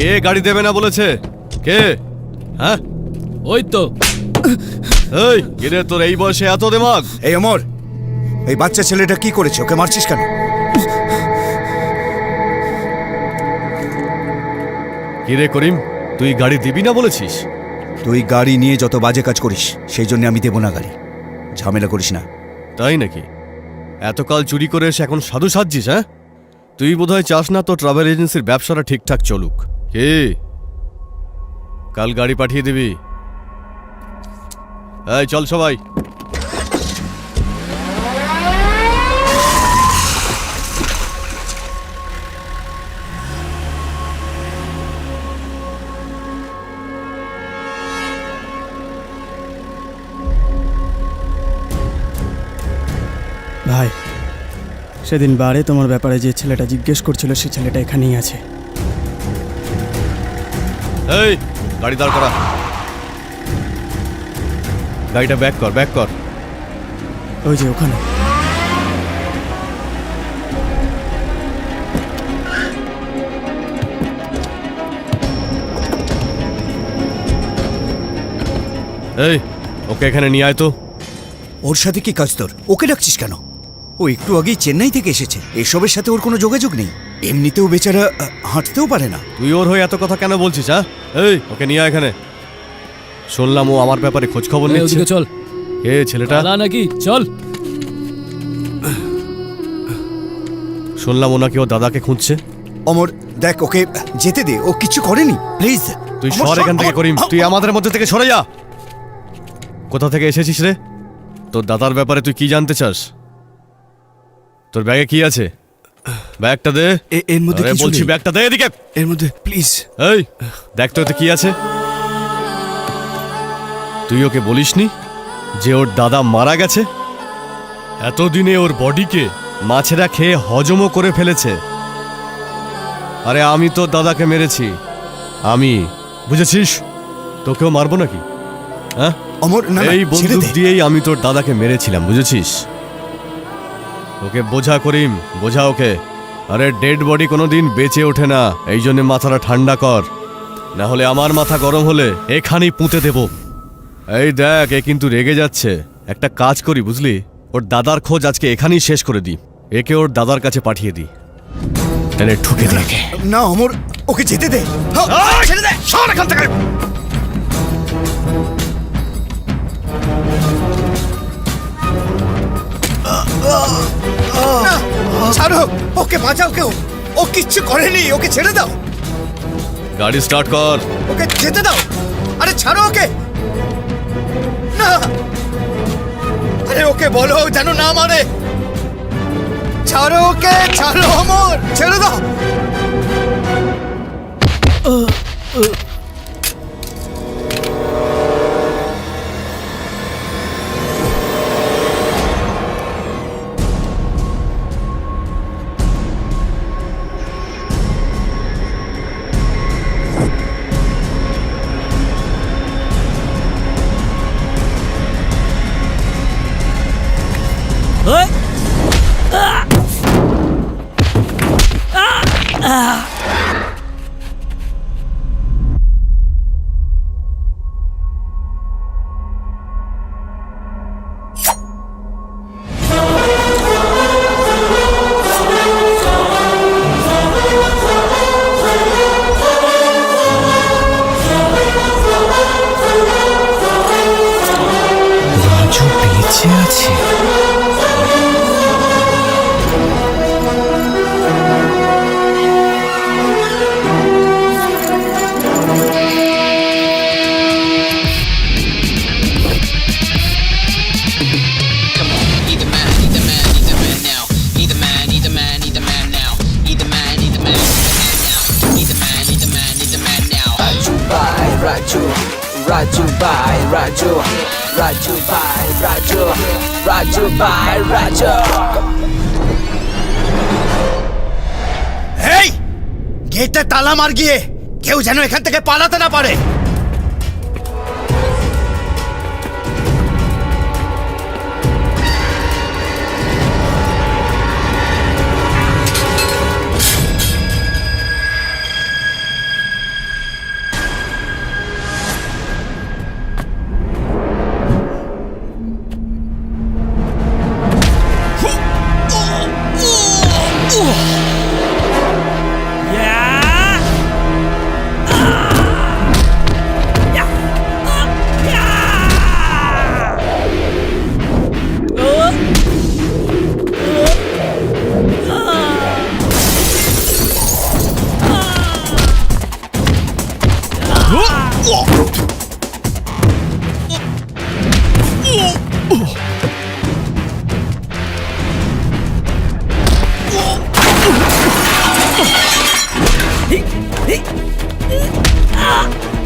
কে গাড়ি দেবে না বলেছে? কে? হ্যাঁ? ওই তো। এই কিরে তোর এই বয়সে এত দেমাগ? এই অমর এই বাচ্চা ছেলেটা কি করেছে? ওকে মারছিস কেন? কিরে করিম তুই গাড়ি দিবি না বলেছিস? তুই গাড়ি নিয়ে যত বাজে কাজ করিস সেই জন্য আমি দেবো না গাড়ি। ঝামেলা করিস না। তাই নাকি? এতকাল চুরি করে এসে এখন সাধু সাজছিস হ্যাঁ? তুই বোধহয় চাস না তো ট্রাভেল এজেন্সির ব্যবসাটা ঠিকঠাক চলুক। কে? কাল গাড়ি পাঠিয়ে দিবি। এই, চল সবাই। ভাই, সেদিন বারে তোমার ব্যাপারে যে ছেলেটা জিজ্ঞেস করছিল, সে ছেলেটা এখানেই আছে। এই গাড়ি দাঁড় করা। গাড়িটা ব্যাক কর ব্যাক কর। ওই যে ওখানে। এই ওকে এখানে নিয়ে আয় তো। ওর সাথে কি কাজ তোর? ওকে ডাকছিস কেন? ও একটু আগেই চেন্নাই থেকে এসেছে। এসবের সাথে ওর কোনো যোগাযোগ নেই। এমনিতেও বেচারা হাঁটতেও পারে না। তুই ওর হয়ে এত কথা কেন বলছিস হ্যাঁ? এই ওকে নিয়ে আয় এখানে। শুনলাম ও আমার ব্যাপারে খোঁজ খবর এই, নিচ্ছে। ওদিকে চল। কে ছেলেটা? পালা নাকি? চল। শুনলাম ও নাকি ও দাদাকে খুঁজছে। অমর দেখ ওকে যেতে দে। ও কিছু করেনি প্লিজ তুই সর এখান থেকে করিম। তুই আমাদের মধ্যে থেকে সরে যা। কোথা থেকে এসেছিস রে? তোর দাদার ব্যাপারে তুই কি জানতে চাস? তোর ব্যাগে কি আছে? ব্যাগটা দে। এর মধ্যে কিছু বলছি ব্যাগটা দে এদিকে। এর মধ্যে প্লিজ এই দেখ তো এতে কি আছে। তুই ওকে বলিসনি যে ওর দাদা মারা গেছে? এতদিনে ওর বডিকে মাছেরা খেয়ে হজমও করে ফেলেছে। আরে আমি তোর দাদাকে মেরেছি। আমি বুঝেছিস? তোকেও মারবো নাকি? হ্যাঁ? অমর এই বন্দুক দিয়েই আমি তোর দাদাকে মেরেছিলাম বুঝেছিস? ওকে বোঝা করিম বোঝা ওকে। আরে ডেড বডি কোনো দিন বেঁচে ওঠে না এই জন্য মাথাটা ঠান্ডা কর। না হলে আমার মাথা গরম হলে এখানেই পুঁতে দেব। এই দেখ এ কিন্তু রেগে যাচ্ছে। একটা কাজ করি বুঝলি? ওর দাদার খোঁজ আজকে এখানেই শেষ করে দিই। একে ওর দাদার কাছে পাঠিয়ে দিই। এনে ঠুকে দিই। না অমর ওকে যেতে দে। হ্যাঁ, ছেড়ে দে সর এখান থেকে। ওকে বাঁচাও কেউ। ও কিচ্ছু করেনি ওকে ছেড়ে দাও। গাড়ি স্টার্ট কর। ওকে যেতে দাও। আরে ছাড়ো ওকে। না। আরে ওকে বলো যেন না মারে। ছাড়ো ওকে ছাড়ো আমার ছেড়ে দাও। 激情。Chết to, right to, right to. rồi! Raju ভাই Raju, Raju ভাই Raju. এই গেটে তালা মার গিয়ে কেউ যেন এখান থেকে পালাতে না পারে Ah!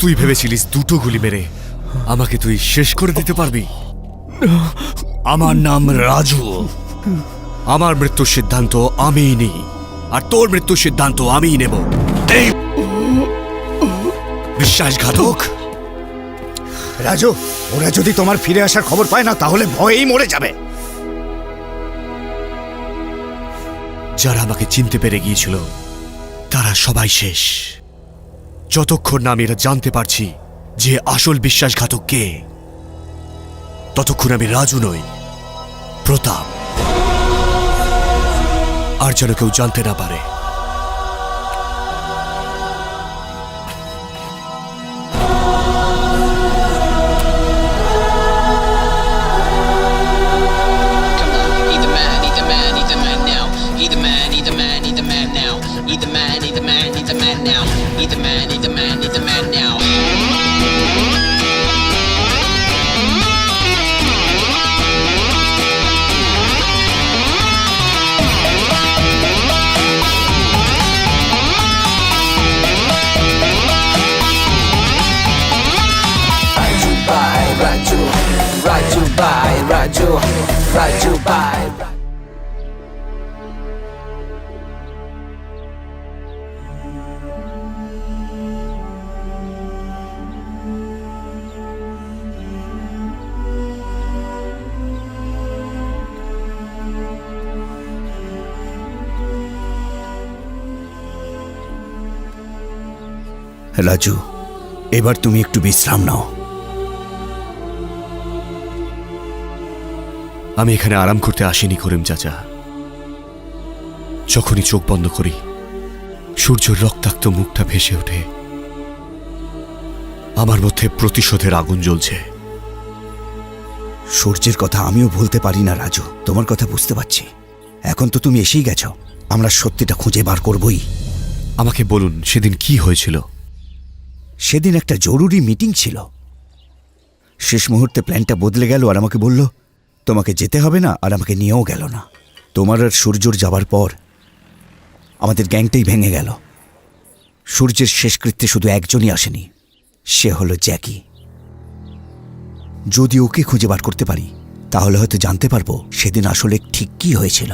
তুই ভেবেছিলিস দুটো গুলি মেরে আমাকে তুই শেষ করে দিতে পারবি? আমার নাম রাজু। আমার মৃত্যুর সিদ্ধান্ত আমিই নিই। আর তোর মৃত্যুর সিদ্ধান্ত আমিই নেব। এই বিশ্বাসঘাতক। রাজু, ওরা যদি তোমার ফিরে আসার খবর পায় না, তাহলে ভয়েই মরে যাবে। যারা আমাকে চিনতে পেরে গিয়েছিল, তারা সবাই শেষ। যতক্ষণ না আমি এটা জানতে পারছি যে আসল বিশ্বাসঘাতক কে, ততক্ষণ আমি রাজু নই, প্রতাপ। আর যেন কেউ জানতে না পারে। Raju bye. রাজু এবার তুমি একটু বিশ্রাম নাও আমি এখানে আরাম করতে আসিনি করিম চাচা। যখনই চোখ বন্ধ করি সূর্যের রক্তাক্ত মুখটা ভেসে ওঠে। আমার মধ্যে প্রতিশোধের আগুন জ্বলছে। সূর্যের কথা আমিও ভুলতে পারি না রাজু। তোমার কথা বুঝতে পারছি। এখন তো তুমি এসেই গেছ। আমরা সত্যিটা খুঁজে বার করবই। আমাকে বলুন সেদিন কি হয়েছিল? সেদিন একটা জরুরি মিটিং ছিল। শেষ মুহূর্তে প্ল্যানটা বদলে গেল আর আমাকে বলল তোমাকে যেতে হবে না আর আমাকে নিয়েও গেল না। তোমার আর সূর্যর যাবার পর আমাদের গ্যাংটাই ভেঙে গেল। সূর্যের শেষকৃত্যে শুধু একজনই আসেনি, সে হলো জ্যাকি। যদি ওকে খুঁজে বার করতে পারি, তাহলে হয়তো জানতে পারব সেদিন আসলে ঠিক কী হয়েছিল।